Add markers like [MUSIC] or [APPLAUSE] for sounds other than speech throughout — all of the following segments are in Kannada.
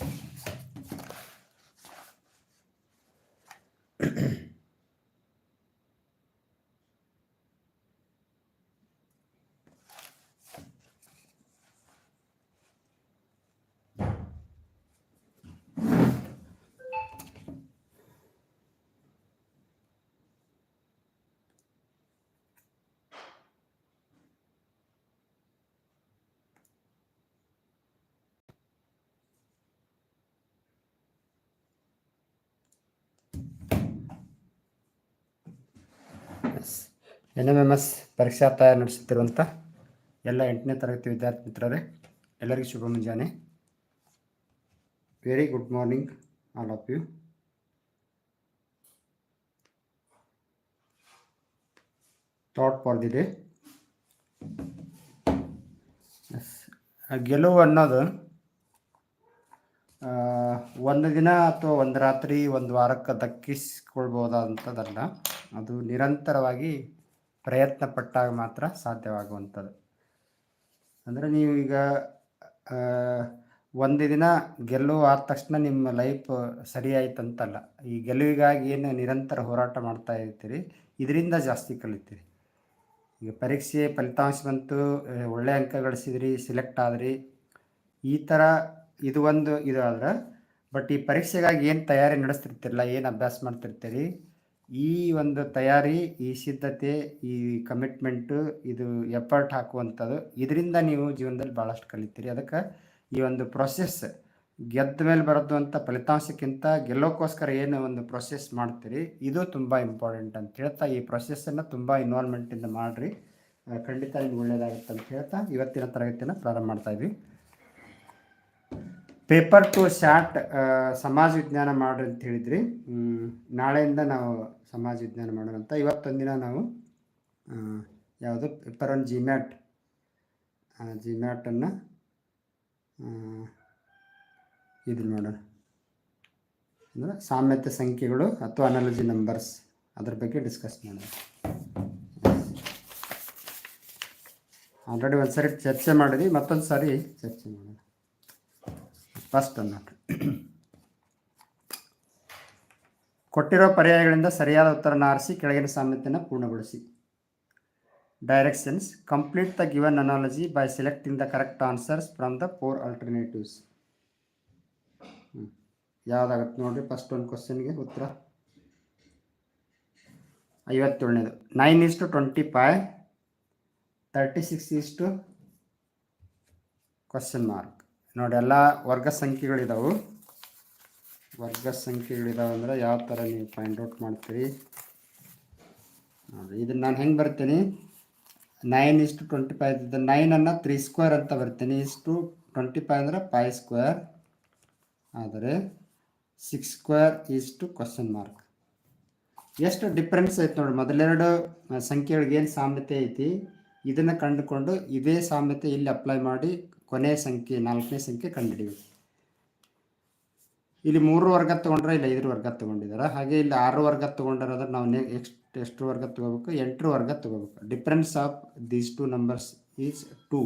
Mm-hmm. [CLEARS THROAT] N M M S ಪರೀಕ್ಷಾ ತಯಾರಿ ನಡೆಸುತ್ತಿರುವಂಥ ಎಲ್ಲ ಎಂಟನೇ ತರಗತಿ ವಿದ್ಯಾರ್ಥಿ ಮಿತ್ರರೇ, ಎಲ್ಲರಿಗೂ ಶುಭ ಮುಂಜಾನೆ. Very good morning all of you thought for the day ಗೆಲುವು ಅನ್ನೋದು ಒಂದು ದಿನ ಅಥವಾ ಒಂದು ರಾತ್ರಿ, ಒಂದು ವಾರಕ್ಕೆ ದಕ್ಕಿಸ್ಕೊಳ್ಬೋದಾದಂಥದ್ದಲ್ಲ. ಅದು ನಿರಂತರವಾಗಿ ಪ್ರಯತ್ನ ಪಟ್ಟಾಗ ಮಾತ್ರ ಸಾಧ್ಯವಾಗುವಂಥದ್ದು. ಅಂದರೆ ಈಗ ಒಂದು ದಿನ ಗೆಲುವು ಆದ ತಕ್ಷಣ ನಿಮ್ಮ ಲೈಫ್ ಸರಿಯಾಯ್ತಂತಲ್ಲ. ಈ ಗೆಲುವಿಗಾಗಿ ಏನು ನಿರಂತರ ಹೋರಾಟ ಮಾಡ್ತಾ ಇರ್ತೀರಿ, ಇದರಿಂದ ಜಾಸ್ತಿ ಕಲಿತೀರಿ. ಈಗ ಪರೀಕ್ಷೆ ಫಲಿತಾಂಶ ಬಂತು ಒಳ್ಳೆಯ ಒಳ್ಳೆ ಅಂಕ ಗಳಿಸಿದ್ರಿ ಸಿಲೆಕ್ಟ್ ಆದ್ರಿ. ಈ ಥರ ಇದು ಒಂದು ಇದು ಆದ್ರೆ ಬಟ್ ಈ ಪರೀಕ್ಷೆಗಾಗಿ ಏನು ತಯಾರಿ ನಡೆಸ್ತಿರ್ತಿರಲ್ಲ, ಏನು ಅಭ್ಯಾಸ ಮಾಡ್ತಿರ್ತೀರಿ ಈ ಒಂದು ತಯಾರಿ, ಈ ಸಿದ್ಧತೆ, ಈ ಕಮಿಟ್ಮೆಂಟು ಇದು ಎಫರ್ಟ್ ಹಾಕುವಂಥದ್ದು, ಇದರಿಂದ ನೀವು ಜೀವನದಲ್ಲಿ ಭಾಳಷ್ಟು ಕಲಿತೀರಿ. ಅದಕ್ಕೆ ಈ ಒಂದು ಪ್ರೊಸೆಸ್ ಗೆದ್ದ ಮೇಲೆ ಬರೋದು ಅಂತ ಫಲಿತಾಂಶಕ್ಕಿಂತ ಗೆಲ್ಲೋಕ್ಕೋಸ್ಕರ ಏನು ಒಂದು ಪ್ರೊಸೆಸ್ ಮಾಡ್ತೀರಿ, ಇದು ತುಂಬ ಇಂಪಾರ್ಟೆಂಟ್ ಅಂತ ಹೇಳ್ತಾ, ಈ ಪ್ರೊಸೆಸ್ಸನ್ನು ತುಂಬ ಇನ್ವಾಲ್ವ್ಮೆಂಟಿಂದ ಮಾಡಿರಿ. ಖಂಡಿತ ನಿಮ್ಗೆ ಒಳ್ಳೆಯದಾಗುತ್ತೆ ಅಂತ ಹೇಳ್ತಾ, ಇವತ್ತಿನ ತರಗತಿಯನ್ನು ಪ್ರಾರಂಭ ಮಾಡ್ತಾ ಇದ್ವಿ. ಪೇಪರ್ ಟು ಶಾರ್ಟ್ ಸಮಾಜ ವಿಜ್ಞಾನ ಮಾಡ್ರಿ ಅಂತ ಹೇಳಿದ್ರಿ. ನಾಳೆಯಿಂದ ನಾವು ಸಮಾಜ ವಿಜ್ಞಾನ ಮಾಡೋಣ ಅಂತ ಇವತ್ತೊಂದು ದಿನ ನಾವು ಯಾವುದು ಪೇಪರ್ ಒನ್ ಜಿಮ್ಯಾಟ್ ಜಿಮ್ಯಾಟನ್ನು ಇದು ನೋಡೋಣ ಅಂದರೆ ಸಾಮ್ಯತೆ ಸಂಖ್ಯೆಗಳು ಅಥವಾ ಅನಾಲಜಿ ನಂಬರ್ಸ್ ಅದ್ರ ಬಗ್ಗೆ ಡಿಸ್ಕಸ್ ಮಾಡೋಣ. ಆಲ್ರೆಡಿ ಒಂದು ಸರಿ ಚರ್ಚೆ ಮಾಡಿದ್ವಿ ಮತ್ತೊಂದು ಸಾರಿ ಚರ್ಚೆ ಮಾಡೋಣ. ಫಸ್ಟ್ ನೋಡ್ರಿ ಕೊಟ್ಟಿರೋ ಪರ್ಯಾಯಗಳಿಂದ ಸರಿಯಾದ ಉತ್ತರನ ಆರಿಸಿ ಕೆಳಗಿನ ಸಾಮ್ಯತೆಯನ್ನು ಪೂರ್ಣಗೊಳಿಸಿ. Directions complete the given analogy by selecting the correct answers from the four alternatives ಯಾವುದಾಗತ್ತೆ ನೋಡಿರಿ ಫಸ್ಟ್ ಒಂದು ಕ್ವಶನ್ಗೆ ಉತ್ತರ. ಐವತ್ತೇಳನೇದು. Nine is to twenty five thirty six is to question mark ನೋಡಿ, ಎಲ್ಲ ವರ್ಗ ಸಂಖ್ಯೆಗಳಿದಾವೆ. ವರ್ಗ ಸಂಖ್ಯೆಗಳಿದಾವೆ ಅಂದರೆ ಯಾವ ಥರ ನೀವು ಫೈಂಡ್ ಔಟ್ ಮಾಡ್ತೀರಿ? ನೋಡಿ ಇದನ್ನು ನಾನು ಹೆಂಗೆ ಬರ್ತೀನಿ? ನೈನ್ ಇಷ್ಟು ಟ್ವೆಂಟಿ ಫೈವ್ ಇದ್ದ ನೈನನ್ನು ತ್ರೀ ಸ್ಕ್ವೇರ್ ಅಂತ ಬರ್ತೀನಿ. ಇಷ್ಟು ಟ್ವೆಂಟಿ ಫೈವ್ ಅಂದರೆ ಫೈ ಸ್ಕ್ವೇರ್ ಆದರೆ ಸಿಕ್ಸ್ ಸ್ಕ್ವೇರ್ ಇಷ್ಟು ಕ್ವಶನ್ ಮಾರ್ಕ್ ಎಷ್ಟು ಡಿಫ್ರೆನ್ಸ್ ಐತೆ ನೋಡಿ ಮೊದಲೆರಡು ಸಂಖ್ಯೆಗಳಿಗೆ ಏನು ಸಾಮ್ಯತೆ ಐತಿ? ಇದನ್ನು ಕಂಡುಕೊಂಡು ಇದೇ ಸಾಮ್ಯತೆ ಇಲ್ಲಿ ಅಪ್ಲೈ ಮಾಡಿ ಕೊನೆಯ ಸಂಖ್ಯೆ, ನಾಲ್ಕನೇ ಸಂಖ್ಯೆ ಕಂಡುಹಿಡಿಬೇಕು. ಇಲ್ಲಿ ಮೂರು ವರ್ಗ ತೊಗೊಂಡ್ರೆ ಇಲ್ಲಿ ಐದರ ವರ್ಗ ತೊಗೊಂಡಿದ್ದಾರೆ ಹಾಗೆ ಇಲ್ಲಿ ಆರು ವರ್ಗ ತೊಗೊಂಡಿರೋದ್ರೆ ನಾವು ನೆಕ್ಸ್ಟ್ ಎಷ್ಟು ವರ್ಗ ತಗೋಬೇಕು? ಎಂಟರ ವರ್ಗ ತಗೋಬೇಕು. Difference of these two numbers is to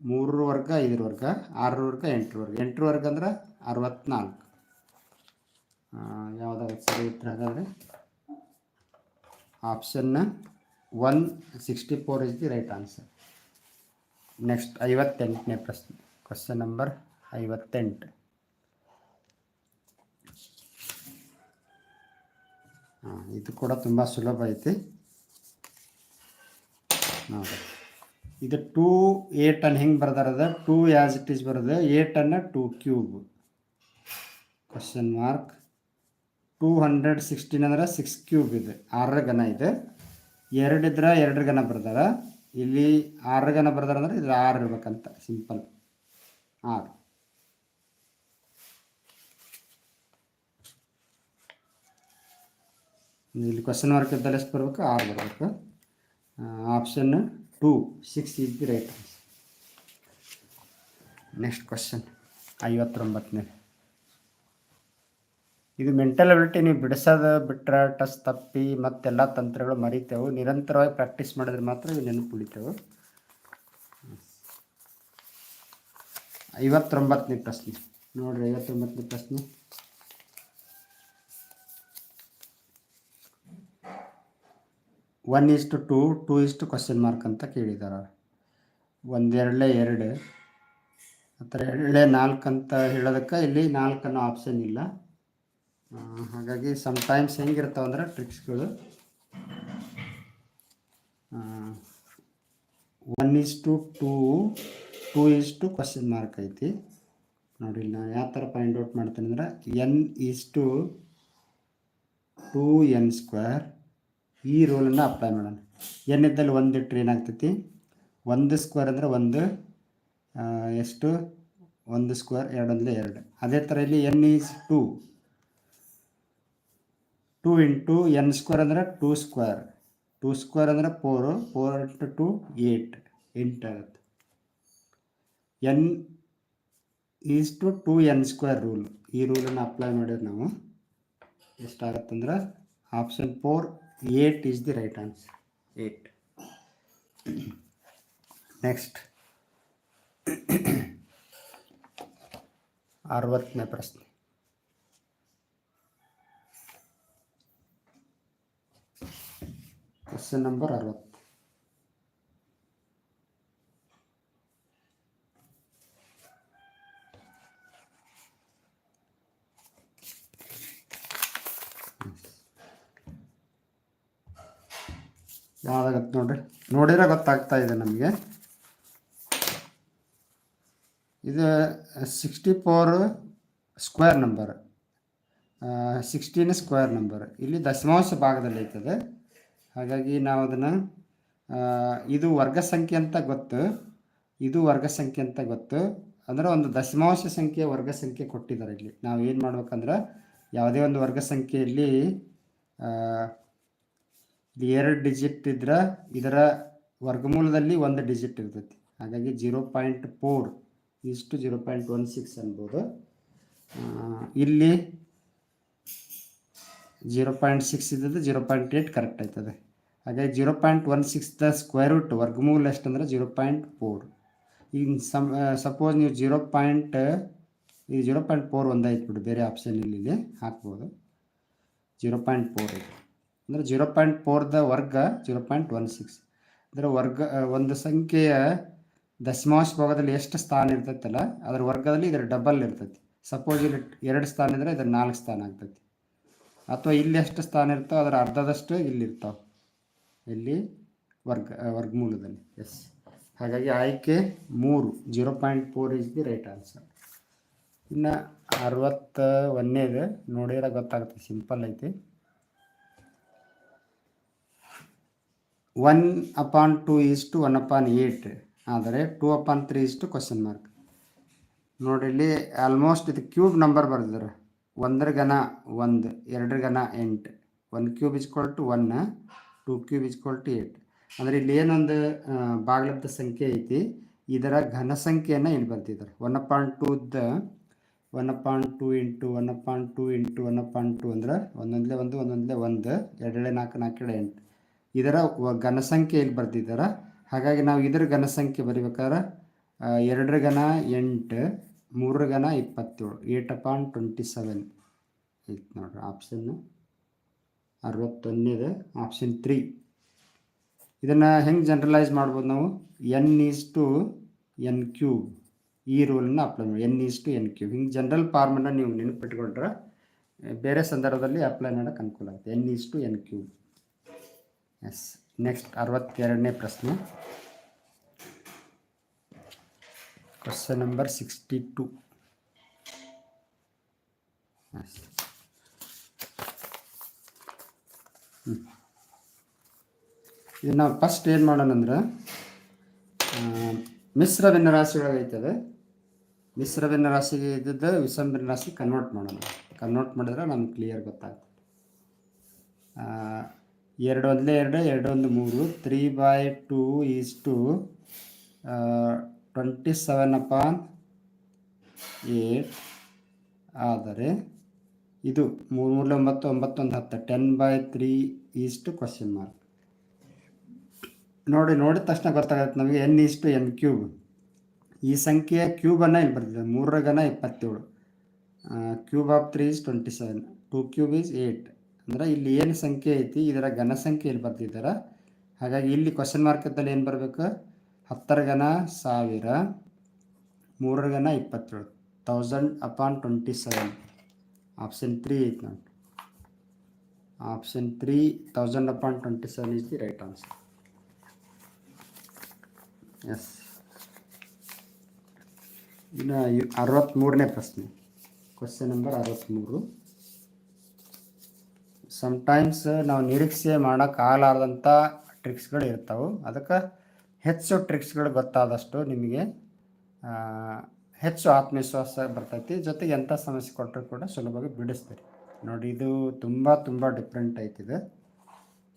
ಮೂರರ ವರ್ಗ ಐದರ ವರ್ಗ, ಆರು ವರ್ಗ, ಎಂಟರ ವರ್ಗ. ಎಂಟರ ವರ್ಗ ಅಂದ್ರೆ ಅರವತ್ನಾಲ್ಕು. ಯಾವುದಾಗುತ್ತೆ ಸರಿ ಉತ್ತರ ಹಾಗಾದರೆ. ಆಪ್ಷನ್ನ one sixty four is the right answer next ಐವತ್ತೆಂಟನೇ ಪ್ರಶ್ನೆ. ಕ್ವಶನ್ ನಂಬರ್ ಐವತ್ತೆಂಟು. ಇದು ಕೂಡ ತುಂಬ ಸುಲಭ ಐತಿ. ಇದು ಟೂ ಏಟನ್ನು ಹೆಂಗೆ ಬರ್ದಾರದ ಟೂ ಆ್ಯಸ್ ಇಟ್ ಈಸ್ ಬರೋದು? ಏಟನ್ನು two cube question mark two hundred sixteen ಅಂದ್ರೆ ಸಿಕ್ಸ್ ಕ್ಯೂಬ್ ಇದೆ. ಆರರ ಗನ ಇದೆ. ಎರಡಿದ್ರೆ ಎರಡರ ಗನ ಬರ್ದಾರ. ಇಲ್ಲಿ ಆರರ ಗನ ಬರ್ದಾರ ಅಂದ್ರೆ ಇದು ಆರು ಇರ್ಬೇಕಂತ. ಸಿಂಪಲ್ ಆರು. ಇಲ್ಲಿ ಕ್ವಶನ್ ಮಾರ್ಕ್ ಇದ್ದಲ್ಲಿ ಎಷ್ಟು ಬರ್ಬೇಕು? ಆರು ಬರಬೇಕು. Option two six is the right next question ಐವತ್ತೊಂಬತ್ತನೇ. ಇದು ಮೆಂಟಲ್ ಅಬಿಲಿಟಿ ನೀವು ಬಿಡಿಸೋದು, ಬಿಟ್ರೆ ಟಚ್ ತಪ್ಪಿ ಮತ್ತೆಲ್ಲ ತಂತ್ರಗಳು ಮರಿತೇವೆ, ನಿರಂತರವಾಗಿ ಪ್ರಾಕ್ಟೀಸ್ ಮಾಡಿದ್ರೆ ಮಾತ್ರ ಇವು ನೆನಪು ಉಳಿತೇವೆ. ಐವತ್ತೊಂಬತ್ತನೇ ಪ್ರಶ್ನೆ. ನೋಡ್ರಿ, ಐವತ್ತೊಂಬತ್ತನೇ ಪ್ರಶ್ನೆ. ಒನ್ ಇಷ್ಟು ಟು ಟೂ ಇಷ್ಟು ಕ್ವಶನ್ ಮಾರ್ಕ್ ಅಂತ ಕೇಳಿದ್ದಾರೆ ಒಂದೆರಡಲೇ ಎರಡು ಆ ಥರ ನಾಲ್ಕು ಅಂತ ಹೇಳೋದಕ್ಕೆ ಇಲ್ಲಿ ನಾಲ್ಕು ಅನ್ನೋ ಆಪ್ಷನ್ ಇಲ್ಲ ಹಾಗಾಗಿ ಸಮ್ಟೈಮ್ಸ್ ಹೆಂಗಿರ್ತಾವೆ ಅಂದ್ರೆ ಟ್ರಿಕ್ಸ್ಗಳು one is to two two is to question mark ಐತಿ. ನೋಡಿ ನಾನು ಯಾವ ಥರ ಫೈಂಡ್ ಔಟ್ ಮಾಡ್ತೀನಿ ಅಂದ್ರೆ n is to two n square ಈ ರೂಲನ್ನು ಅಪ್ಲೈ ಮಾಡೋಣ. ಎನ್ ಇದ್ದಲ್ಲಿ ಒಂದು ಇಟ್ಟರೆ ಏನಾಗ್ತೈತಿ? ಒಂದು ಸ್ಕ್ವೇರ್ ಅಂದರೆ ಒಂದು ಎಷ್ಟು? ಒಂದು ಸ್ಕ್ವೇರ್ ಎರಡೊಂದಲೇ ಎರಡು. ಅದೇ ಥರ ಇಲ್ಲಿ n is two two into n square ಅಂದರೆ ಟೂ ಸ್ಕ್ವೇರ್ ಟೂ ಸ್ಕ್ವೇರ್ ಅಂದರೆ four four into two eight ಎಂಟು ಆಗುತ್ತೆ. N is two two n square rule ಈ ರೂಲನ್ನು ಅಪ್ಲೈ ಮಾಡಿದ್ರೆ ನಾವು ಎಷ್ಟಾಗತ್ತಂದ್ರೆ option four eight is the right answer eight next ಅರವತ್ತನೇ ಪ್ರಶ್ನೆ ಕ್ವಶನ್ ನಂಬರ್ ಅರವತ್ತು ಯಾವ್ದಾಗತ್ತೆ ನೋಡ್ರಿ? ನೋಡಿರೋ ಗೊತ್ತಾಗ್ತಾ ಇದೆ ನಮಗೆ. ಇದು sixty four square number sixteen square number ಇಲ್ಲಿ ದಶಮಾಂಶ ಭಾಗದಲ್ಲಿ ಐತದೆ. ಹಾಗಾಗಿ ನಾವು ಅದನ್ನು ಇದು ವರ್ಗ ಸಂಖ್ಯೆ ಅಂತ ಗೊತ್ತು. ಇದು ವರ್ಗ ಸಂಖ್ಯೆ ಅಂತ ಗೊತ್ತು. ಅಂದರೆ ಒಂದು ದಶಮಾಂಶ ಸಂಖ್ಯೆ ವರ್ಗ ಸಂಖ್ಯೆ ಕೊಟ್ಟಿದ್ದಾರೆ ಇಲ್ಲಿ. ನಾವು ಏನು ಮಾಡ್ಬೇಕಂದ್ರೆ, ಯಾವುದೇ ಒಂದು ವರ್ಗ ಸಂಖ್ಯೆಯಲ್ಲಿ ಇಲ್ಲಿ ಎರಡು ಡಿಜಿಟ್ ಇದ್ರೆ ಇದರ ವರ್ಗಮೂಲದಲ್ಲಿ ಒಂದು ಡಿಜಿಟ್ ಇರ್ತೈತಿ. ಹಾಗಾಗಿ ಜೀರೋ ಪಾಯಿಂಟ್ ಫೋರ್ ಇಷ್ಟು ಜೀರೋ ಪಾಯಿಂಟ್ ಒನ್ ಸಿಕ್ಸ್ ಅನ್ಬೋದು. ಇಲ್ಲಿ ಜೀರೋ ಪಾಯಿಂಟ್ ಸಿಕ್ಸ್ ಇದ್ದದ್ದು ಜೀರೋ ಪಾಯಿಂಟ್ ಏಯ್ಟ್ ಕರೆಕ್ಟ್ ಆಯ್ತದೆ. ಹಾಗಾಗಿ ಜೀರೋ ಪಾಯಿಂಟ್ ಒನ್ ಸಿಕ್ಸ್ದ ಸ್ಕ್ವೇರ್ ರೂಟ್ ವರ್ಗಮೂಲ ಎಷ್ಟಂದ್ರೆ ಜೀರೋ ಪಾಯಿಂಟ್ ಫೋರ್ ಈಗ ಸಮ್ ಸಪೋಸ್ ನೀವು ಜೀರೋ ಪಾಯಿಂಟ್ ಈಗ ಜೀರೋ ಪಾಯಿಂಟ್ ಫೋರ್ ಒಂದಾಯ್ತು ಬಿಡು, ಬೇರೆ ಆಪ್ಷನ್ ಇಲ್ಲಿ ಹಾಕ್ಬೋದು. ಜೀರೋ ಪಾಯಿಂಟ್ ಫೋರ್ ಐತೆ ಅಂದರೆ ಜೀರೋ ಪಾಯಿಂಟ್ ಫೋರ್ದ ವರ್ಗ, ಜೀರೋ ಪಾಯಿಂಟ್ ಒನ್ ಸಿಕ್ಸ್. ಅಂದರೆ ವರ್ಗ ಒಂದು ಸಂಖ್ಯೆಯ ದಶಮಾಂಶ ಭಾಗದಲ್ಲಿ ಎಷ್ಟು ಸ್ಥಾನ ಇರ್ತೈತಲ್ಲ, ಅದರ ವರ್ಗದಲ್ಲಿ ಇದರ ಡಬಲ್ ಇರ್ತೈತಿ. ಸಪೋಸ್ ಇಲ್ಲಿ ಎರಡು ಸ್ಥಾನ ಇದ್ರೆ ಇದರ ನಾಲ್ಕು ಸ್ಥಾನ ಆಗ್ತೈತಿ. ಅಥವಾ ಇಲ್ಲಿ ಎಷ್ಟು ಸ್ಥಾನ ಇರ್ತಾವೆ ಅದರ ಅರ್ಧದಷ್ಟು ಇಲ್ಲಿ ಇರ್ತಾವೆ ಇಲ್ಲಿ ವರ್ಗ ವರ್ಗಮೂಲದಲ್ಲಿ. ಎಸ್ ಹಾಗಾಗಿ ಆಯ್ಕೆ ಮೂರು, zero point four is the right answer ಇನ್ನು ಅರವತ್ತ ಒಂದೇದು, ನೋಡಿದ್ರೆ ಗೊತ್ತಾಗುತ್ತೆ, ಸಿಂಪಲ್ ಐತಿ. One upon two is to one upon eight ಆದರೆ two upon three is to question mark ನೋಡಿ ಇಲ್ಲಿ ಆಲ್ಮೋಸ್ಟ್ ಇದು ಕ್ಯೂಬ್ ನಂಬರ್ ಬರೆದಿದ್ದಾರೆ. ಒಂದರ ಘನ ಒಂದು, ಎರಡರ ಘನ ಎಂಟು. One cube is equal to one two cube is equal to eight ಅಂದರೆ ಇಲ್ಲಿ ಏನೊಂದು ಬಾಗ್ಲದ ಸಂಖ್ಯೆ ಐತಿ. ಇದರ ಘನ ಸಂಖ್ಯೆಯನ್ನು ಇಲ್ಲಿ ಬರ್ತಿದ್ದಾರೆ one upon ಟೂದ one point two into one point two into one point two ಅಂದ್ರೆ ಒಂದೊಂದಲೇ ಒಂದು ಒಂದೊಂದಲೇ ಒಂದು ಎರಡೇ ನಾಲ್ಕು ನಾಲ್ಕೆರಡು ಎಂಟು. ಇದರ ವ- ಘನ ಸಂಖ್ಯೆ ಇಲ್ಲಿ ಬರ್ತಿದ್ದಾರೆ ಹಾಗಾಗಿ ನಾವು ಇದರ ಘನಸಂಖ್ಯೆ ಬರಿಬೇಕಾದ್ರೆ ಎರಡರ ಘನ ಎಂಟು, ಮೂರರ ಘನ ಇಪ್ಪತ್ತೇಳು, ಏಟ್ ಅಪಾನ್ ಟ್ವೆಂಟಿ ಸೆವೆನ್. ಐತೆ ನೋಡ್ರಿ ಆಪ್ಷನ್ನು ಅರವತ್ತೊಂದನೇದು ಆಪ್ಷನ್ ತ್ರೀ ಇದನ್ನು ಹೆಂಗೆ ಜನರಲೈಸ್ ಮಾಡ್ಬೋದು ನಾವು? N is to n cube ಈ ರೂಲನ್ನ ಅಪ್ಲೈ ಮಾಡಿ n is to n cube ಹಿಂಗೆ ಜನರಲ್ ಫಾರ್ಮನ್ನು ನೀವು ನೆನಪಿಟ್ಕೊಂಡ್ರೆ, ಬೇರೆ ಸಂದರ್ಭದಲ್ಲಿ ಅಪ್ಲೈ ಮಾಡೋಕ್ಕೆ ಅನುಕೂಲ ಆಗುತ್ತೆ. N is to n cube yes next ಅರವತ್ತೆರಡನೇ ಪ್ರಶ್ನೆ. Question number sixty two yes ಇದು ನಾವು ಫಸ್ಟ್ ಏನು ಮಾಡೋಣ ಅಂದ್ರೆ ಮಿಶ್ರ ಭಿನ್ನರಾಶಿ ಒಳಗೆ ಐತದೆ ಮಿಶ್ರ ಭಿನ್ನರಾಶಿಗೆ ಇದ್ದದ್ದು ವಿಷಮ ಭಿನ್ನರಾಶಿ ಕನ್ವರ್ಟ್ ಮಾಡೋಣ. ಕನ್ವರ್ಟ್ ಮಾಡಿದ್ರೆ ನಮ್ಗೆ ಕ್ಲಿಯರ್ ಗೊತ್ತಾಗ್ತದೆ. ಎರಡು ಒಂದಲೇ ಎರಡು ಎರಡು ಒಂದು ಮೂರು three by two is to twenty seven upon eight ಆದರೆ ಇದು ಮೂರು ಮೂರು ಒಂಬತ್ತು, ಒಂಬತ್ತೊಂದು ಹತ್ತು ten by three is to question mark ನೋಡಿ, ನೋಡಿದ ತಕ್ಷಣ ಗೊತ್ತಾಗುತ್ತೆ ನಮಗೆ n is to n cube ಈ ಸಂಖ್ಯೆಯ ಕ್ಯೂಬನ್ನು ಇಲ್ಲಿ ಬರ್ತಿದೆ ಮೂರರ ಘನ ಇಪ್ಪತ್ತೇಳು. Cube of three is twenty seven two cube is eight ಅಂದ್ರೆ ಇಲ್ಲಿ ಏನು ಸಂಖ್ಯೆ ಐತಿ? ಇದರ ಘನ ಸಂಖ್ಯೆ ಇಲ್ಲಿ ಬರ್ತಿದ್ದಾರೆ ಹಾಗಾಗಿ ಇಲ್ಲಿ ಕ್ವಶನ್ ಮಾರ್ಕದಲ್ಲಿ ಏನು ಬರಬೇಕು? ಹತ್ತರ ಘನ ಸಾವಿರ, ಮೂರರ ಘನ ಇಪ್ಪತ್ತೇಳು. Thousand upon twenty seven option three ಐತಿ ನೋಡಿ. Option three thousand upon twenty seven is the right answer yes ಇನ್ನು ಅರವತ್ತ್ಮೂರನೇ ಪ್ರಶ್ನೆ. ಕ್ವಶನ್ ನಂಬರ್ ಅರವತ್ತ್ಮೂರು ಸಮ್ಟೈಮ್ಸ್ ನಾವು ನಿರೀಕ್ಷೆ ಮಾಡೋಕ್ಕಾಗಲಾರ್ದಂಥ ಟ್ರಿಕ್ಸ್ಗಳು ಇರ್ತಾವೆ. ಅದಕ್ಕೆ ಹೆಚ್ಚು ಟ್ರಿಕ್ಸ್ಗಳು ಗೊತ್ತಾದಷ್ಟು ನಿಮಗೆ ಹೆಚ್ಚು ಆತ್ಮವಿಶ್ವಾಸ ಬರ್ತೈತಿ. ಜೊತೆಗೆ ಎಂಥ ಸಮಸ್ಯೆ ಕೊಟ್ಟರು ಕೂಡ ಸುಲಭವಾಗಿ ಬಿಡಿಸ್ತೀರಿ. ನೋಡಿ, ಇದು ತುಂಬ ತುಂಬ ಡಿಫ್ರೆಂಟ್ ಇದು.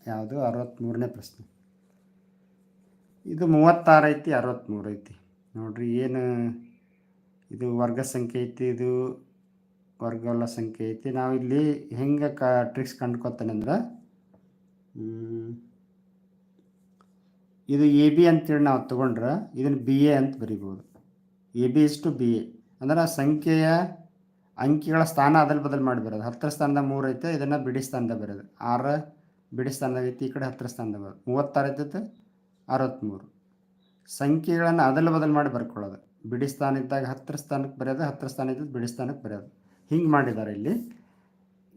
ಯಾವುದು? ಅರವತ್ತ್ಮೂರನೇ ಪ್ರಶ್ನೆ. ಇದು ಮೂವತ್ತಾರು ಐತಿ ಅರವತ್ತ್ಮೂರು ಐತಿ. ನೋಡ್ರಿ, ಏನು, ಇದು ವರ್ಗ ಸಂಖ್ಯೆ ಐತಿ, ಇದು ವರ್ಗವಲ್ಲ ಸಂಖ್ಯೆ ಐತಿ. ನಾವು ಇಲ್ಲಿ ಹೆಂಗೆ ಕ ಟ್ರಿಕ್ಸ್ ಕಂಡ್ಕೊತಾನೆ ಅಂದ್ರೆ ಇದು ಎ ಬಿ ಅಂತೇಳಿ ನಾವು ತಗೊಂಡ್ರೆ ಇದನ್ನು ಬಿ ಎ ಅಂತ ಬರಿಬೋದು. A B is to B A. ಅಂದ್ರೆ ಸಂಖ್ಯೆಯ ಅಂಕಿಗಳ ಸ್ಥಾನ ಅದಲ್ ಬದಲು ಮಾಡಿ ಬರೋದು. ಹತ್ತರ ಸ್ಥಾನದ ಮೂರು ಐತೆ, ಇದನ್ನು ಬಿಡಿ ಸ್ಥಾನದ ಬರೋದು. ಆರು ಬಿಡಿ ಸ್ಥಾನದಾಗ ಐತಿ, ಈ ಕಡೆ ಹತ್ತರ ಸ್ಥಾನದ ಬರೋದು. ಮೂವತ್ತಾರು ಐತೈತೆ ಅರವತ್ತ್ಮೂರು ಸಂಖ್ಯೆಗಳನ್ನು ಅದಲು ಬದಲು ಮಾಡಿ ಬರ್ಕೊಳ್ಳೋದು. ಬಿಡಿ ಸ್ಥಾನ ಇದ್ದಾಗ ಹತ್ತರ ಸ್ಥಾನಕ್ಕೆ ಬರೆಯೋದು ಹತ್ತರ ಸ್ಥಾನ ಇದ್ದಾಗ ಬಿಡಿ ಸ್ಥಾನಕ್ಕೆ ಬರೆಯೋದು ಹಿಂಗೆ ಮಾಡಿದ್ದಾರೆ ಇಲ್ಲಿ.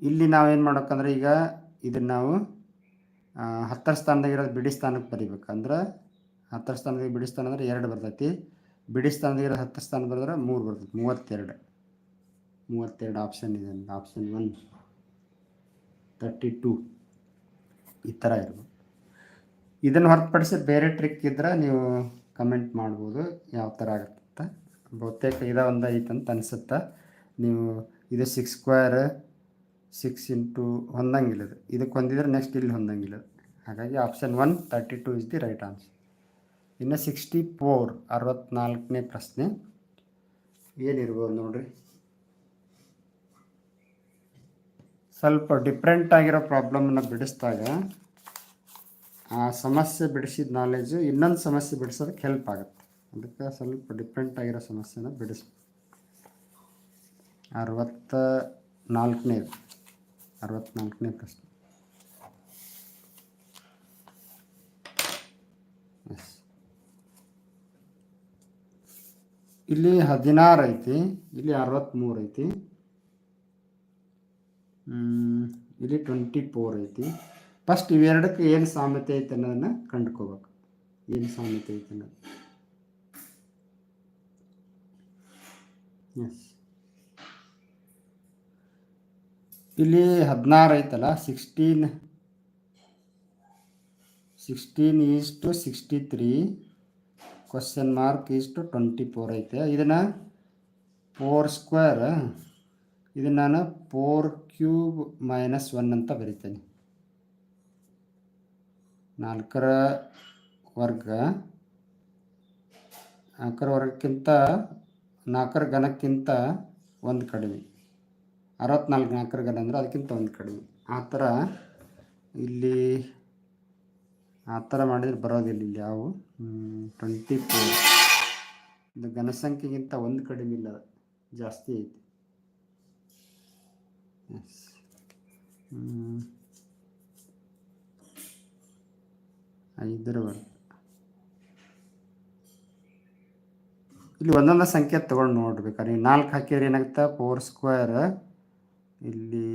ಇಲ್ಲಿ ನಾವೇನು ಮಾಡ್ಬೇಕಂದ್ರೆ ಈಗ ಇದನ್ನು ನಾವು ಹತ್ತರ ಸ್ಥಾನದಾಗ ಇರೋದು ಬಿಡಿ ಸ್ಥಾನಕ್ಕೆ ಬರಿಬೇಕಂದ್ರೆ ಹತ್ತರ ಸ್ಥಾನದಾಗ ಬಿಡಿ ಸ್ಥಾನ ಅಂದ್ರೆ ಎರಡು ಬರ್ತೈತಿ. ಬಿಡಿ ಸ್ಥಾನದಾಗ ಇರೋ ಹತ್ತರ ಸ್ಥಾನ ಬರೆದ್ರೆ ಮೂರು ಬರ್ತೈತಿ, ಮೂವತ್ತೆರಡು. ಮೂವತ್ತೆರಡು ಆಪ್ಷನ್ ಇದೆ ಆಪ್ಷನ್ ಒನ್ ತರ್ಟಿ ಟೂ ಈ ಥರ ಇರ್ಬೋದು ಇದನ್ನು ಹೊರತುಪಡಿಸಿ ಬೇರೆ ಟ್ರಿಕ್ ಇದ್ದರೆ ನೀವು ಕಮೆಂಟ್ ಮಾಡ್ಬೋದು, ಯಾವ ಥರ ಆಗುತ್ತೆ ಬಹುತೇಕ ಇದ ಒಂದು ಐತೆ ಅಂತ ಅನಿಸುತ್ತೆ. ನೀವು ಇದು ಸಿಕ್ಸ್ ಸ್ಕ್ವೇರ್ ಸಿಕ್ಸ್ ಇಂಟು ಹೊಂದಂಗಿಲ್ಲ ಇದು ಇದಕ್ಕೆ ಹೊಂದಿದ್ರೆ ನೆಕ್ಸ್ಟ್ ಇಲ್ಲಿ ಹೊಂದಂಗಿಲ್ಲ. ಹಾಗಾಗಿ option one thirty two is the right answer ಇನ್ನು ಸಿಕ್ಸ್ಟಿ ಫೋರ್ ಅರವತ್ತ್ನಾಲ್ಕನೇ ಪ್ರಶ್ನೆ. ಏನಿರ್ಬೋದು ನೋಡ್ರಿ? ಸ್ವಲ್ಪ ಡಿಫ್ರೆಂಟ್ ಆಗಿರೋ ಪ್ರಾಬ್ಲಮನ್ನು ಬಿಡಿಸಿದಾಗ, ಆ ಸಮಸ್ಯೆ ಬಿಡಿಸಿದ ನಾಲೆಜು ಇನ್ನೊಂದು ಸಮಸ್ಯೆ ಬಿಡಿಸೋದಕ್ಕೆ ಹೆಲ್ಪ್ ಆಗುತ್ತೆ. ಅದಕ್ಕೆ ಸ್ವಲ್ಪ ಡಿಫ್ರೆಂಟ್ ಆಗಿರೋ ಸಮಸ್ಯೆನ ಬಿಡಿಸ್ ಅರವತ್ತ ನಾಲ್ಕನೇದು ಅರವತ್ನಾಲ್ಕನೇ ಪ್ರಶ್ನೆ. Yes. ಇಲ್ಲಿ ಹದಿನಾರು ಐತಿ, ಇಲ್ಲಿ ಅರವತ್ತ್ಮೂರು ಐತಿ ಇಲ್ಲಿ ಟ್ವೆಂಟಿ ಫೋರ್ ಐತಿ. ಫಸ್ಟ್ ಇವೆರಡಕ್ಕೆ ಏನು ಸಾಮ್ಯತೆ ಐತೆ ಅನ್ನೋದನ್ನು ಕಂಡುಕೋಬೇಕು. ಏನು ಸಾಮ್ಯತೆ ಐತೆ ಅನ್ನೋದು. ಎಸ್ ಇಲ್ಲಿ ಹದಿನಾರು ಐತಲ್ಲ sixteen sixteen is to sixty three question mark is to twenty four ಐತೆ. ಇದನ್ನು ಫೋರ್ ಸ್ಕ್ವೇರ್ ಇದನ್ನು ನಾನು ಫೋರ್ ಕ್ಯೂಬ್ ಮೈನಸ್ ಒನ್ ಅಂತ ಬರಿತೇನೆ. ನಾಲ್ಕರ ವರ್ಗ, ನಾಲ್ಕರ ವರ್ಗಕ್ಕಿಂತ, ನಾಲ್ಕರ ಘನಕ್ಕಿಂತ ಒಂದು ಕಡಿಮೆ. ಅರವತ್ನಾಲ್ಕು ನಾಲ್ಕರ ಘನ ಅಂದರೆ ಅದಕ್ಕಿಂತ ಒಂದು ಕಡಿಮೆ. ಆ ಥರ ಇಲ್ಲಿ ಆ ಥರ ಮಾಡಿದರೆ ಬರೋದಿಲ್ಲ ಇಲ್ಲಿ ಯಾವು? ಟ್ವೆಂಟಿ ಫೋರ್ ಇದು ಘನಸಂಖ್ಯೆಗಿಂತ ಒಂದು ಕಡಿಮೆ ಇಲ್ಲ, ಜಾಸ್ತಿ ಐತಿ. ಎಸ್ ಐದರ ಇಲ್ಲಿ ಒಂದೊಂದು ಸಂಖ್ಯೆ ತೊಗೊಂಡು ನೋಡ್ಬೇಕಾರೆ ನಾಲ್ಕು ಹಾಕಿದ್ರೆ ಏನಾಗುತ್ತೆ? ಫೋರ್ ಸ್ಕ್ವೇರ್ ಇಲ್ಲಿ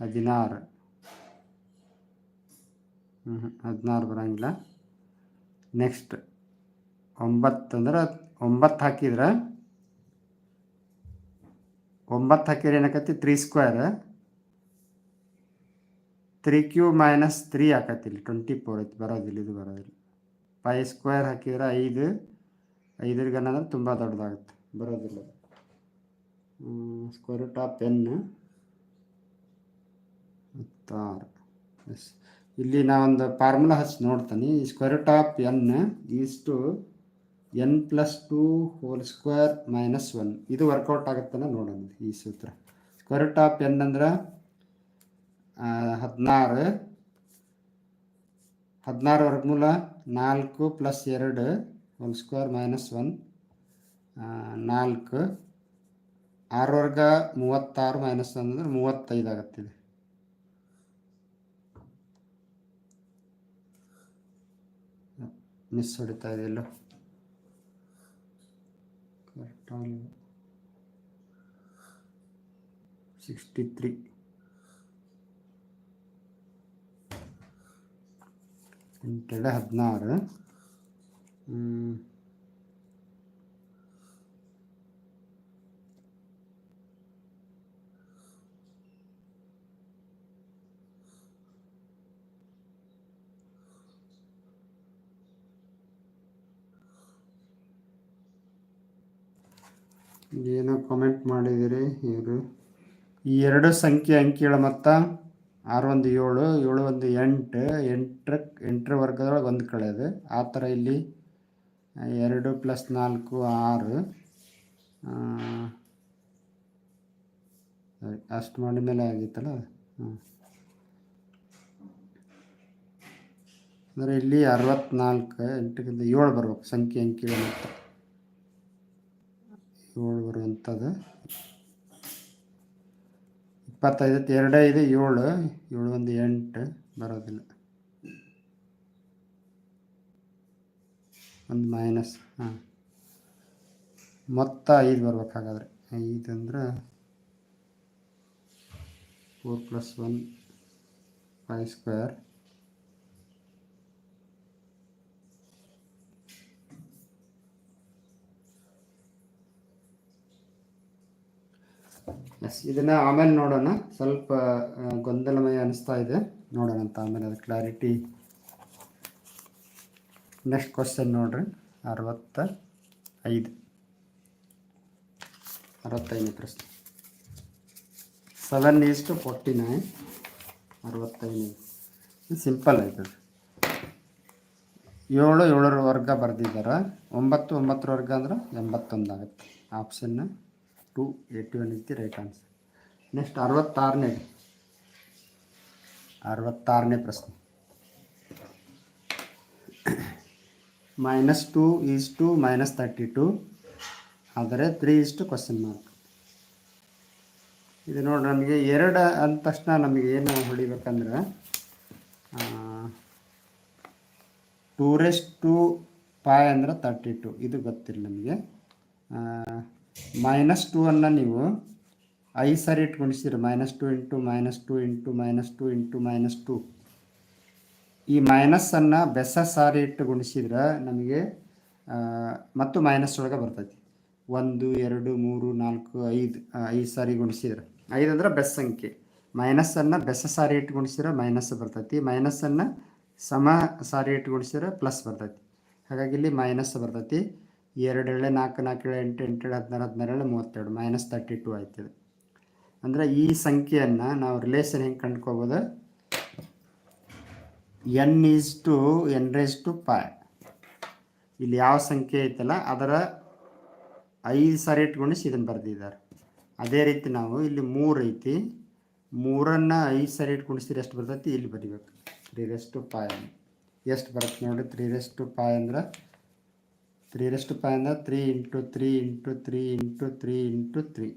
ಹದಿನಾರು. ಹ್ಞೂ ಹದಿನಾರು ಬರೋಂಗಿಲ್ಲ. ನೆಕ್ಸ್ಟ್ ಒಂಬತ್ತು ಅಂದ್ರೆ ಒಂಬತ್ತು ಹಾಕಿದ್ರೆ? ಒಂಬತ್ತು ಹಾಕಿದ್ರೆ ಏನಾಕತಿ three square three cube minus three ಇಲ್ಲಿ. ಟ್ವೆಂಟಿ ಫೋರ್ ಐತಿ, ಬರೋದಿಲ್ಲ, ಇದು ಬರೋದಿಲ್ಲ. ಫೈ ಸ್ಕ್ವೇರ್ ಹಾಕಿದ್ರೆ ಐದು. ಐದರ ಅನ್ನೋದ್ರೆ ತುಂಬ ದೊಡ್ಡದಾಗುತ್ತೆ, ಬರೋದಿಲ್ಲ. ಸ್ಕ್ವೇರ್ ಟಾಪ್ ಆಫ್ ಎನ್ ಹತ್ತಾರು ಎಸ್. ಇಲ್ಲಿ ನಾವೊಂದು ಫಾರ್ಮುಲಾ ಹಚ್ಚಿ ನೋಡ್ತೀನಿ. Square root of n is to n plus two whole square minus one ಇದು ವರ್ಕೌಟ್ ಆಗುತ್ತಾನೆ ನೋಡೋಣ ಈ ಸೂತ್ರ. ಸ್ಕ್ವೇರ್ ರೂಟ್ ಆಫ್ ಎನ್ ಅಂದ್ರೆ ಹದಿನಾರು. ಹದಿನಾರು ವರ್ಗಮೂಲ ನಾಲ್ಕು ಪ್ಲಸ್ ಎರಡು ಹೋಲ್ ಸ್ಕ್ವೇರ್ ಮೈನಸ್ ಒನ್ ನಾಲ್ಕು. ಆರು ವರ್ಗ ಮೂವತ್ತಾರು ಮೈನಸ್ ಒನ್ ಅಂದ್ರೆ ಮೂವತ್ತೈದು ಆಗತ್ತಿದೆ. ಮಿಸ್ ಹೊಡಿತಾ ಇದೆಯಲ್ಲ ಕರೆಕ್ಟಾಗಿ ಸಿಕ್ಸ್ಟಿ ತ್ರೀ ಎಂಟೆರಡು ಹದಿನಾರು. ಏನೋ ಕಾಮೆಂಟ್ ಮಾಡಿದಿರಿ ಇವರು. ಈ ಎರಡು ಸಂಖ್ಯೆ ಅಂಕಿಗಳ ಮೊತ್ತ ಆರು ಒಂದು ಏಳು ಏಳು ಒಂದು ಎಂಟು, ಎಂಟರ ಎಂಟರ ವರ್ಗದೊಳಗೆ ಒಂದು ಕಳೆದು ಆ ಥರ ಇಲ್ಲಿ ಎರಡು ಪ್ಲಸ್ ನಾಲ್ಕು, ಆರು. ಅಷ್ಟು ಮಾಡಿದ ಮೇಲೆ ಆಗಿತ್ತಲ್ಲ? ಹ್ಞೂ ಅಂದರೆ ಇಲ್ಲಿ ಅರವತ್ನಾಲ್ಕು, ಎಂಟಕ್ಕಿಂತ ಏಳು ಬರ್ಬೇಕು ಸಂಖ್ಯೆ ಅಂಕಿಗಳ ಮೊತ್ತ. ಏಳು ಬರುವಂಥದ್ದು. ಇಪ್ಪತ್ತೈದು, ಎರಡೇ ಇದೆ ಏಳು. ಏಳು ಒಂದು ಎಂಟು ಬರೋದಿಲ್ಲ. ಒಂದು ಮೈನಸ್ ಹಾಂ. ಮೊತ್ತ ಐದು ಬರಬೇಕಾಗಾದ್ರೆ. ಐದು ಅಂದ್ರೆ four plus one five square yes ಇದನ್ನ ಆಮೇಲೆ ನೋಡೋಣ. ಸ್ವಲ್ಪ ಗೊಂದಲಮಯ ಅನಿಸ್ತಾ ಇದೆ. ನೋಡೋಣ ಅಂತ ಆಮೇಲೆ ಅದು ಕ್ಲಾರಿಟಿ ನೆಕ್ಸ್ಟ್ ಕ್ವಶನ್ ನೋಡ್ರಿ. ಅರವತ್ತ ಐದು ಅರವತ್ತೈದನೇ ಪ್ರಶ್ನೆ. Seven is to forty nine ಅರವತ್ತೈದು ಸಿಂಪಲ್ ಆಯ್ತದೆ ಏಳು ಏಳರ ವರ್ಗ ಬರೆದಿದ್ದಾರೆ? ಒಂಬತ್ತು ಒಂಬತ್ತರ ವರ್ಗ ಅಂದ್ರೆ ಎಂಬತ್ತೊಂದು ಆಗುತ್ತೆ. ಆಪ್ಷನ್ನ ಟು ಏಯ್ಟಿ ಒನ್ ಇತ್ತು ರೈಟ್ ಆನ್ಸರ್ ನೆಕ್ಸ್ಟ್ ಅರವತ್ತಾರನೇ ಅರವತ್ತಾರನೇ ಪ್ರಶ್ನೆ minus two is to minus thirty two ಆದರೆ three is to question mark ಇದು ನೋಡಿ ನಮಗೆ ಎರಡು ಅಂದ ತಕ್ಷಣ ನಮಗೆ ಏನು ಹೊಡಿಬೇಕಂದ್ರೆ ಟೂ ರೆಸ್ ಟು ಪೈ ಅಂದ್ರೆ ತರ್ಟಿ ಟು ಇದು ಗೊತ್ತಿಲ್ಲ ನಮಗೆ. ಮೈನಸ್ ಟೂ ಅನ್ನು ನೀವು ಐದು ಸಾರಿ ಇಟ್ಕೊಂಡಿರ್ತೀರಿ. Minus two into minus two into minus two into minus two ಈ ಮೈನಸ್ಸನ್ನು ಬೆಸ ಸಾರಿ ಇಟ್ಟು ಗುಣಿಸಿದ್ರೆ ನಮಗೆ ಮತ್ತು ಮೈನಸ್ ಒಳಗೆ ಬರ್ತೈತಿ. ಒಂದು, ಎರಡು, ಮೂರು, ನಾಲ್ಕು, ಐದು ಐದು ಸಾರಿ ಗುಣಿಸಿದ್ರೆ. ಐದು ಅಂದ್ರೆ ಬೆಸ್ ಸಂಖ್ಯೆ. ಮೈನಸ್ಸನ್ನು ಬೆಸ ಸಾರಿ ಇಟ್ಟು ಗುಣಿಸಿದ್ರೆ ಮೈನಸ್ ಬರ್ತೈತಿ ಮೈನಸ್ಸನ್ನು ಸಮ ಸಾರಿ ಇಟ್ಟು ಗುಣಿಸಿದ್ರೆ ಪ್ಲಸ್ ಬರ್ತೈತಿ. ಹಾಗಾಗಿ ಇಲ್ಲಿ ಮೈನಸ್ ಬರ್ತೈತಿ. ಎರಡು ಎಳೆ ನಾಲ್ಕು ನಾಲ್ಕು ಎಳೆ ಎಂಟು ಎಂಟು ಎಳೆ ಹದಿನಾರು ಹದಿನಾರು ಎಳೆ ಮೂವತ್ತೆರಡು ಮೈನಸ್ ತರ್ಟಿ ಟು ಆಯ್ತದೆ. ಅಂದರೆ ಈ ಸಂಖ್ಯೆಯನ್ನು ನಾವು ರಿಲೇಷನ್ ಹೆಂಗೆ ಕಂಡ್ಕೋಬೋದು? N is to n raise to five ಇಲ್ಲಿ ಯಾವ ಸಂಖ್ಯೆ ಐತಲ್ಲ, ಅದರ ಐದು ಸಾರಿ ಇಟ್ಕೊಂಡು ಇದನ್ನು ಬರೆದಿದ್ದಾರೆ. ಅದೇ ರೀತಿ ನಾವು ಇಲ್ಲಿ ಮೂರು ಐತಿ. ಮೂರನ್ನು ಐದು ಸಾರಿ ಇಟ್ಕೊಂಡಿಸಿದ್ರೆ ಎಷ್ಟು ಬರ್ತೈತಿ? ಇಲ್ಲಿ ಬರಿಬೇಕು. ತ್ರೀ ರೇಸ್ ಟು ಪಾಯ್ ಎಷ್ಟು ಬರುತ್ತೆ ನೋಡಿ ತ್ರೀ ರೆಸ್ ಟು ಪಾಯ್ ಅಂದ್ರೆ ತ್ರೀ ರೆಸ್ ಟು ಪೈ ಅಂದ್ರೆ three into three into three into three into three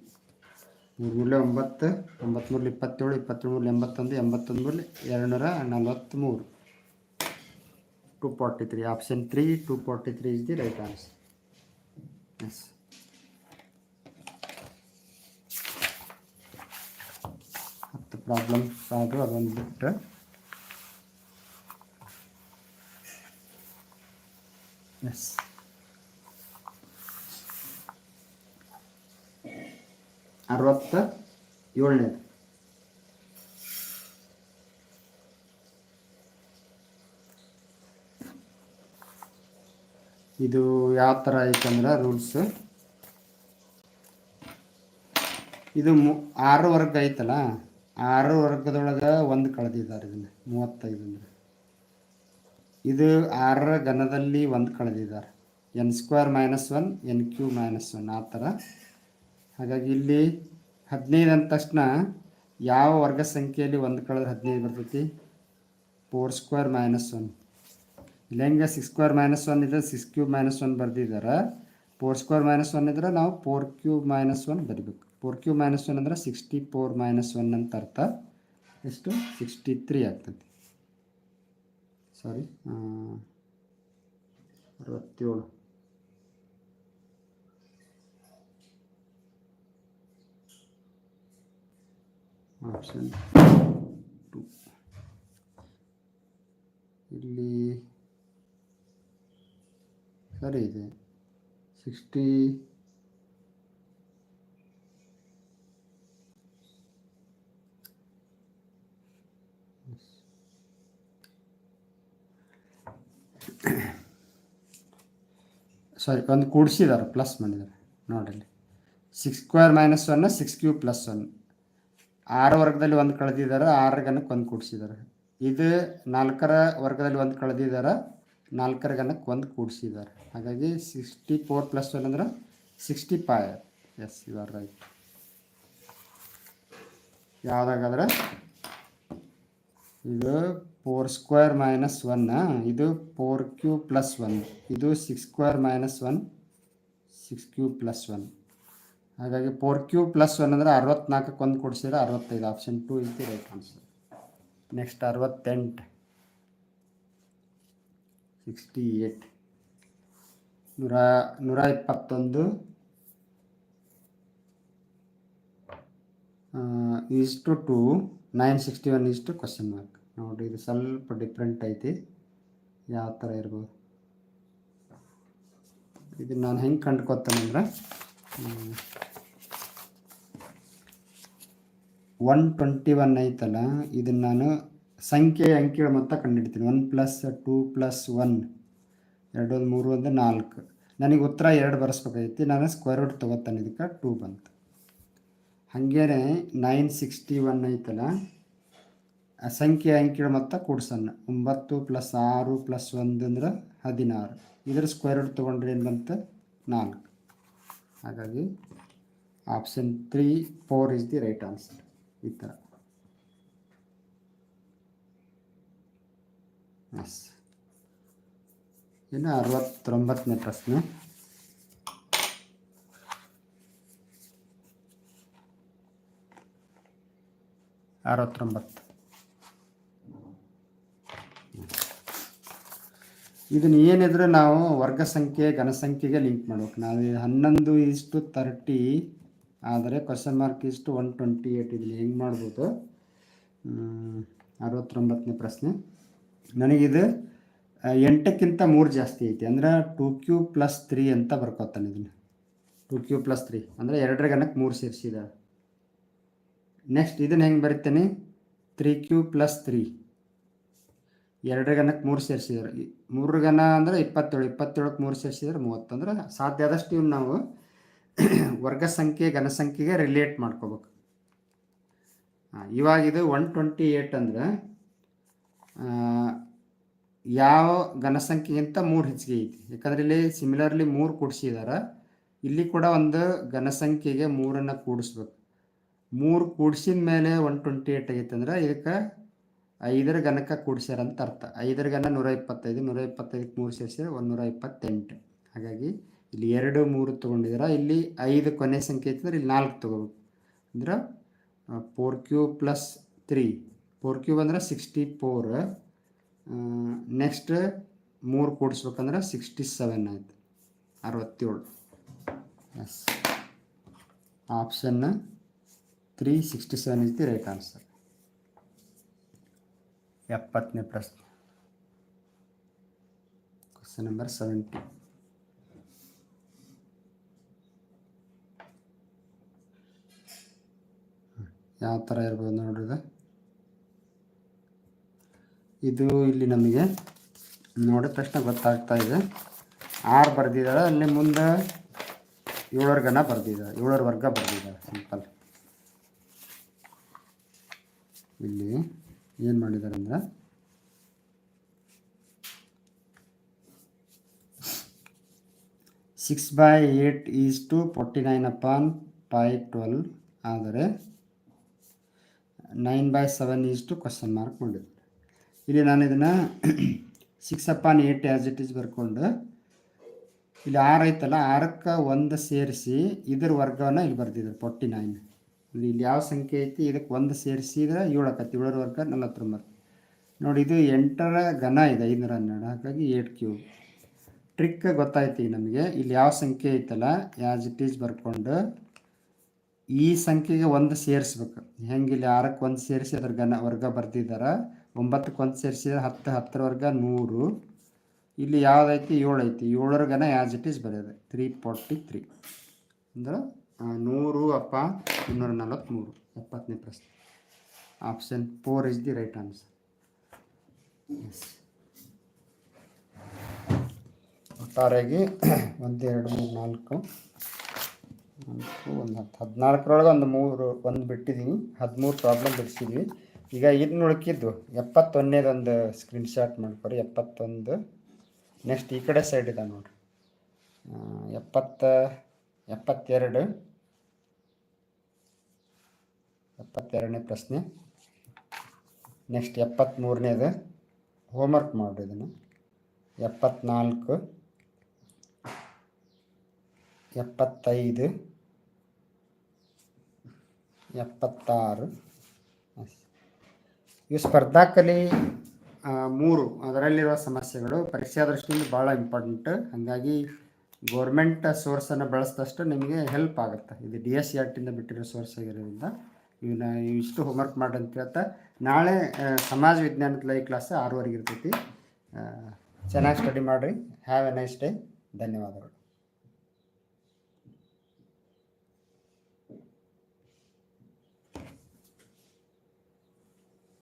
ಮೂರು ಮೂಲೆ ಒಂಬತ್ತು ಒಂಬತ್ತು ಮೂರು ಇಪ್ಪತ್ತೇಳು ಇಪ್ಪತ್ತೇಳು ಮೂರು ಎಂಬತ್ತೊಂದು ಎಂಬತ್ತೊಂದು ಮೂರು ಎರಡು ನೂರ ನಲವತ್ತ್ಮೂರು two forty three option three two forty three is the right answer yes ಹತ್ತು ಪ್ರಾಬ್ಲಮ್ಸ್ ಆದರೂ ಅದೊಂದು ಬಿಟ್ಟು ಎಸ್ ಅರವತ್ತ ಏಳನೇದು. ಇದು ಯಾವ ಥರ ಐತಂದ್ರೆ ರೂಲ್ಸ್ ಇದು ಮು ಆರು ವರ್ಗ ಐತಲ್ಲ, ಆರು ವರ್ಗದೊಳಗೆ ಒಂದು ಕಳೆದಿದ್ದಾರೆ ಇದನ್ನು, ಮೂವತ್ತೈದು ಅಂದರೆ. ಇದು ಆರರ ಘನದಲ್ಲಿ ಒಂದು ಕಳೆದಿದ್ದಾರೆ. N square minus one n cube minus one ಆ ಥರ ಹಾಗಾಗಿ ಇಲ್ಲಿ ಹದಿನೈದು ಅಂದ ತಕ್ಷಣ ಯಾವ ವರ್ಗ ಸಂಖ್ಯೆಯಲ್ಲಿ ಒಂದು ಕಳೆದ್ರೆ ಹದಿನೈದು ಬರ್ತೈತಿ? ಫೋರ್ ಸ್ಕ್ವೇರ್ ಮೈನಸ್ ಒನ್ ಇಲ್ಲಿ ಹೆಂಗೆ ಸಿಕ್ಸ್ ಸ್ಕ್ವೇರ್ ಮೈನಸ್ ಒನ್ ಇದ್ರೆ ಸಿಕ್ಸ್ ಕ್ಯೂಬ್ ಮೈನಸ್ ಒನ್ ಬರೆದಿದ್ದಾರೆ ಫೋರ್ ಸ್ಕ್ವೇರ್ ಮೈನಸ್ ಒನ್ ಇದ್ರೆ ನಾವು ಫೋರ್ ಕ್ಯೂಬ್ ಮೈನಸ್ ಒನ್ ಬರಿಬೇಕು. ಫೋರ್ ಕ್ಯೂಬ್ ಮೈನಸ್ ಒನ್ ಅಂದರೆ ಸಿಕ್ಸ್ಟಿ ಫೋರ್ ಮೈನಸ್ ಒನ್ ಅಂತ ಅರ್ಥ. ಎಷ್ಟು? ಸಿಕ್ಸ್ಟಿ ತ್ರೀ ಆಗ್ತದೆ ಸಾರಿ ಅರವತ್ತೇಳು. ಆಪ್ಷನ್ ಟು ಇಲ್ಲಿ ಸರಿ ಇದೆ ಸಿಕ್ಸ್ಟಿ ಸಾರಿ ಒಂದು ಕೂಡಿಸಿದ್ದಾರೆ ಪ್ಲಸ್ ಮಾಡಿದ್ದಾರೆ ನೋಡಿರಿ six square minus one six cube plus one ಆರು ವರ್ಗದಲ್ಲಿ ಒಂದು ಕಳೆದಿದ್ದಾರೆ ಆರರ ಗನಕ್ಕೆ ಒಂದು ಕೂಡಿಸಿದ್ದಾರೆ ಇದು ನಾಲ್ಕರ ವರ್ಗದಲ್ಲಿ ಒಂದು ಕಳೆದಿದ್ದಾರೆ ನಾಲ್ಕರ ಗನಕ್ಕೆ ಒಂದು ಕೂಡಿಸಿದ್ದಾರೆ ಹಾಗಾಗಿ ಸಿಕ್ಸ್ಟಿ ಫೋರ್ ಪ್ಲಸ್ ಒನ್ ಅಂದ್ರೆ sixty five yes you are right ಯಾವುದಾಗಾದ್ರೆ? ಇದು ಫೋರ್ ಸ್ಕ್ವೇರ್ ಮೈನಸ್ ಒನ್ ಇದು ಫೋರ್ ಕ್ಯೂ ಪ್ಲಸ್ ಒನ್ ಇದು six square minus one six cube plus one ಹಾಗಾಗಿ ಫೋರ್ ಕ್ಯೂ ಪ್ಲಸ್ ಒನ್ ಅಂದರೆ ಅರವತ್ನಾಲ್ಕಕ್ಕೆ ಒಂದು ಕೊಡಿಸಿದ್ರೆ ಅರವತ್ತೈದು. Option two the right answer next ಅರವತ್ತೆಂಟು. ಸಿಕ್ಸ್ಟಿ ಏಟ್ ನೂರ ನೂರ ಇಪ್ಪತ್ತೊಂದು. ಇಷ್ಟು ಟು ನೈನ್ ಸಿಕ್ಸ್ಟಿ ಒನ್ ಇಷ್ಟು ಕ್ವಶನ್ ಮಾರ್ಕ್ ನೋಡಿ, ಇದು ಸ್ವಲ್ಪ ಡಿಫ್ರೆಂಟ್ ಐತಿ. ಯಾವ ಥರ ಇರ್ಬೋದು? ಇದು ನಾನು ಹೆಂಗೆ ಕಂಡ್ಕೊತೇನೆಂದ್ರೆ ಒನ್ ಟ್ವೆಂಟಿ ಒನ್ ಐತಲ್ಲ ಇದನ್ನು ನಾನು ಸಂಖ್ಯೆ ಅಂಕಿಗಳ ಮೊತ್ತ ಕಂಡುಹಿಡ್ತೀನಿ. One plus two plus one ಎರಡು ಒಂದು ಮೂರು ಒಂದು ನಾಲ್ಕು. ನನಗೆ ಉತ್ತರ ಎರಡು ಬರೆಸ್ಬೇಕಾಗೈತಿ ನಾನು ಸ್ಕ್ವೇರ್ ರೂಟ್ ತೊಗೋತಾನೆ. ಇದಕ್ಕೆ ಟೂ ಬಂತು. ಹಾಗೇನೆ ನೈನ್ ಸಿಕ್ಸ್ಟಿ ಒನ್ ಐತಲ್ಲ ಸಂಖ್ಯೆ ಅಂಕಿಗಳ ಮೊತ್ತ ಕೂಡ್ಸೋಣ. ಒಂಬತ್ತು ಪ್ಲಸ್ ಆರು ಪ್ಲಸ್ ಒಂದು ಅಂದ್ರೆ ಹದಿನಾರು. ಇದರ ಸ್ಕ್ವೇರ್ ರೂಟ್ ತೊಗೊಂಡ್ರೆ ಏನು ಬಂತು? ನಾಲ್ಕು. ಹಾಗಾಗಿ option three four is the right answer ಈ ಥರ ಎಸ್ ಇನ್ನು ಅರವತ್ತೊಂಬತ್ತನೇ ಪ್ರಶ್ನೆ. ಅರವತ್ತೊಂಬತ್ತು. ಇದನ್ನ ಏನಿದ್ರೆ ನಾವು ವರ್ಗ ಸಂಖ್ಯೆ ಘನಸಂಖ್ಯೆಗೆ ಲಿಂಕ್ ಮಾಡ್ಬೇಕು. ನಾವು ಹನ್ನೊಂದು ಇಷ್ಟು ತರ್ಟಿ ಆದರೆ ಕ್ವಶನ್ ಮಾರ್ಕ್ ಇಷ್ಟು ಒನ್ ಟ್ವೆಂಟಿ ಏಯ್ಟ್ ಇದನ್ನ ಹೆಂಗೆ ಮಾಡ್ಬೋದು? ಅರವತ್ತೊಂಬತ್ತನೇ ಪ್ರಶ್ನೆ. ನನಗಿದು ಎಂಟಕ್ಕಿಂತ ಮೂರು ಜಾಸ್ತಿ ಐತಿ. ಅಂದ್ರೆ ಟೂ ಕ್ಯೂ ಪ್ಲಸ್ ತ್ರೀ ಅಂತ ಬರ್ಕೋತಾನೆ ಇದನ್ನು. ಟೂ ಕ್ಯೂ ಪ್ಲಸ್ ತ್ರೀ ಅಂದರೆ ಎರಡರ ಗಣಕ್ಕೆ ಮೂರು ಸೇರಿಸಿದ. ನೆಕ್ಸ್ಟ್ ಇದನ್ನು ಹೆಂಗೆ ಬರಿತೇನೆ? ತ್ರೀ ಕ್ಯೂ ಪ್ಲಸ್ ತ್ರೀ ಎರಡರ ಗಣಕ್ಕೆ ಮೂರು ಸೇರಿಸಿದ್ರು. ಮೂರು ಗಣ ಅಂದರೆ ಇಪ್ಪತ್ತೇಳು. ಇಪ್ಪತ್ತೇಳಕ್ಕೆ ಮೂರು ಸೇರಿಸಿದ್ರೆ. ಮೂವತ್ತು. ಅಂದ್ರೆ ಸಾಧ್ಯ ಆದಷ್ಟು ಇವ್ನು ನಾವು [CLEARS THROAT] ವರ್ಗ ಸಂಖ್ಯೆ ಘನಸಂಖ್ಯೆಗೆ ರಿಲೇಟ್ ಮಾಡ್ಕೋಬೇಕು. ಇವಾಗ ಇದು ಒನ್ ಟ್ವೆಂಟಿ ಏಯ್ಟ್ ಅಂದ್ರೆ ಯಾವ ಘನಸಂಖ್ಯೆಗಿಂತ ಮೂರು ಹೆಚ್ಚಿಗೆ ಐತಿ. ಯಾಕಂದ್ರೆ ಇಲ್ಲಿ ಸಿಮಿಲರ್ಲಿ ಮೂರು ಕೂಡಿಸಿದಾರೆ. ಇಲ್ಲಿ ಕೂಡ ಒಂದು ಘನಸಂಖ್ಯೆಗೆ ಮೂರನ್ನು ಕೂಡಿಸ್ಬೇಕು. ಮೂರು ಕೂಡಿಸಿದ ಮೇಲೆ ಒನ್ ಟ್ವೆಂಟಿ ಏಟ್ ಆಗೈತೆ ಅಂದ್ರೆ ಇದಕ್ಕೆ ಐದರ ಘನಕ್ಕೆ ಕೂಡಿಸ್ಯಾರ ಅಂತ ಅರ್ಥ. ಐದರ ಘನ ನೂರ ಇಪ್ಪತ್ತೈದು, ನೂರ ಇಪ್ಪತ್ತೈದಕ್ಕೆ ಮೂರು ಸೇರಿಸಿದ್ರೆ ನೂರ ಇಪ್ಪತ್ತೆಂಟು. ಹಾಗಾಗಿ ಇಲ್ಲಿ ಎರಡು, ಮೂರು ತೊಗೊಂಡಿದ್ದೀರ? ಇಲ್ಲಿ ಐದು ಕೊನೆ ಸಂಖ್ಯೆ ಇತ್ತಂದ್ರೆ ಇಲ್ಲಿ ನಾಲ್ಕು ತೊಗೋಬೇಕು. ಅಂದ್ರೆ four cube plus three four cube ಅಂದ್ರೆ ಸಿಕ್ಸ್ಟಿ ಫೋರ್ ನೆಕ್ಸ್ಟ್ ಮೂರು ಕೂಡಿಸ್ಬೇಕಂದ್ರೆ ಸಿಕ್ಸ್ಟಿ ಸೆವೆನ್ ಆಯ್ತು. ಅರವತ್ತೇಳು. Yes option three sixty seven the right answer ಎಪ್ಪತ್ತನೇ ಪ್ರಶ್ನೆ. ಕ್ವಶನ್ ನಂಬರ್ ಸೆವೆಂಟಿ ಯಾವ ಥರ ಇರ್ಬೋದು ನೋಡ್ರಿ ಇದು. ಇಲ್ಲಿ ನಮಗೆ ನೋಡಿದ ತಕ್ಷಣ ಗೊತ್ತಾಗ್ತಾ ಇದೆ ಆರು ಬರೆದಿದ್ದಾಳೆ, ಅಲ್ಲಿ ಮುಂದೆ ಏಳರ ಗಣ ಬರ್ದಿದ್ದಾರೆ ಏಳರ ವರ್ಗ ಬರೆದಿದ್ದಾಳೆ, ಸಿಂಪಲ್ ಇಲ್ಲಿ ಏನು ಮಾಡಿದ್ದಾರೆ ಅಂದ್ರೆ six by eight is to forty nine upon five twelve ಆದರೆ nine by seven is to question mark ಮಾಡಿದ್ದೆ ಇಲ್ಲಿ ನಾನು ಇದನ್ನು six upon eight as it is ಬರ್ಕೊಂಡು ಇಲ್ಲಿ ಆರು ಐತಲ್ಲ, ಆರಕ್ಕೆ ಒಂದು ಸೇರಿಸಿ ಇದ್ರ ವರ್ಗವನ್ನು ಇಲ್ಲಿ ಬರ್ದಿದ್ರು ಫೋರ್ಟಿ ನೈನ್ ಇಲ್ಲಿ ಯಾವ ಸಂಖ್ಯೆ ಐತಿ? ಇದಕ್ಕೆ ಒಂದು ಸೇರಿಸಿದ್ರೆ ಏಳು ಆಕತಿ, ಏಳರ ವರ್ಗ ನಲವತ್ತೊಂಬತ್ತು ನೋಡಿ, ಇದು ಎಂಟರ ಘನ ಇದೆ ಐನೂರ ಹನ್ನೆರಡು. ಹಾಗಾಗಿ ಏಟ್ ಕ್ಯೂಬ್ ಟ್ರಿಕ್ ಗೊತ್ತಾಯ್ತು ನಮಗೆ. ಇಲ್ಲಿ ಯಾವ ಸಂಖ್ಯೆ ಐತಲ್ಲ ಯಾಸ್ ಇಟ್ ಈಸ್ ಬರ್ಕೊಂಡು ಈ ಸಂಖ್ಯೆಗೆ ಒಂದು ಸೇರಿಸ್ಬೇಕು. ಹೆಂಗೆ ಇಲ್ಲಿ ಆರಕ್ಕೆ ಒಂದು ಸೇರಿಸಿ ಅದ್ರ ಘನ ವರ್ಗ ಬರ್ದಿದ್ದಾರೆ ಒಂಬತ್ತಕ್ಕೆ ಒಂದು ಸೇರಿಸಿದ್ರೆ ಹತ್ತು, ಹತ್ತರ ವರ್ಗ ನೂರು. ಇಲ್ಲಿ ಯಾವುದೈತಿ? ಏಳು ಐತಿ. ಏಳರ ಘನ ಯಾಜ್ ಇಟ್ ಈಸ್ ಬರೆಯೋದು. ತ್ರೀ ಫಾರ್ಟಿ ತ್ರೀ ಅಂದ್ರೆ ನೂರು, ಅಪ್ಪ, ಇನ್ನೂರ ನಲವತ್ತ್ಮೂರು ಎಪ್ಪತ್ತನೇ ಪ್ರಶ್ನೆ. Option four is the right answer ಒಟ್ಟಾರೆಯಾಗಿ, [COUGHS] ಒಂದು, ಎರಡು, ಮೂರು, ನಾಲ್ಕು. ಒಂದು ಹತ್ತು ಹದಿನಾಲ್ಕರೊಳಗೆ ಒಂದು ಮೂರು, ಒಂದು ಬಿಟ್ಟಿದ್ದೀನಿ ಹದಿಮೂರು ಪ್ರಾಬ್ಲಮ್ ಬಿಡಿಸಿದ್ವಿ. ಈಗ ಇನ್ನು ಉಳ್ಕಿದ್ದು ಎಪ್ಪತ್ತೊಂದನೇದೊಂದು ಸ್ಕ್ರೀನ್ ಶಾಟ್ ಎಪ್ಪತ್ತೊಂದು ನೆಕ್ಸ್ಟ್ ಈ ಕಡೆ ಸೈಡ್ ಇದೆ ನೋಡಿರಿ. ಎಪ್ಪತ್ತ, ಎಪ್ಪತ್ತೆರಡು, ಎಪ್ಪತ್ತೆರಡನೇ ಪ್ರಶ್ನೆ. ನೆಕ್ಸ್ಟ್ ಎಪ್ಪತ್ತ್ಮೂರನೇದು ಹೋಮ್ವರ್ಕ್ ಮಾಡಿರಿ ಇದನ್ನು. ಎಪ್ಪತ್ನಾಲ್ಕು, ಎಪ್ಪತ್ತೈದು ಎಪ್ಪತ್ತಾರು. ಇವು ಸ್ಪರ್ಧಾಕಲಿ ಕಲಿ ಮೂರು ಅದರಲ್ಲಿರುವ ಸಮಸ್ಯೆಗಳು ಪರೀಕ್ಷಾ ದೃಷ್ಟಿಯಿಂದ ಭಾಳ ಇಂಪಾರ್ಟೆಂಟ್. ಹಾಗಾಗಿ ಗೋರ್ಮೆಂಟ್ ಸೋರ್ಸನ್ನು ಬಳಸಿದಷ್ಟು ನಿಮಗೆ ಹೆಲ್ಪ್ ಆಗುತ್ತೆ. ಇದು ಡಿ ಎಸ್ ಸಿ ಆರ್ಟಿಂದ ಬಿಟ್ಟಿರೋ ಸೋರ್ಸ್ ಆಗಿರೋದ್ರಿಂದ ಇವನ್ನ ಇಷ್ಟು ಹೋಮ್ವರ್ಕ್ ಮಾಡಿ ಅಂತ ಹೇಳ್ತಾ ನಾಳೆ ಸಮಾಜ ವಿಜ್ಞಾನದ ಲೈವ್ ಕ್ಲಾಸ್ ಆರೂವರೆಗೆ ಇರ್ತೈತಿ. ಚೆನ್ನಾಗಿ ಸ್ಟಡಿ ಮಾಡಿರಿ. ಹ್ಯಾವ್ ಎ ನೈಸ್ ಡೇ ಧನ್ಯವಾದಗಳು.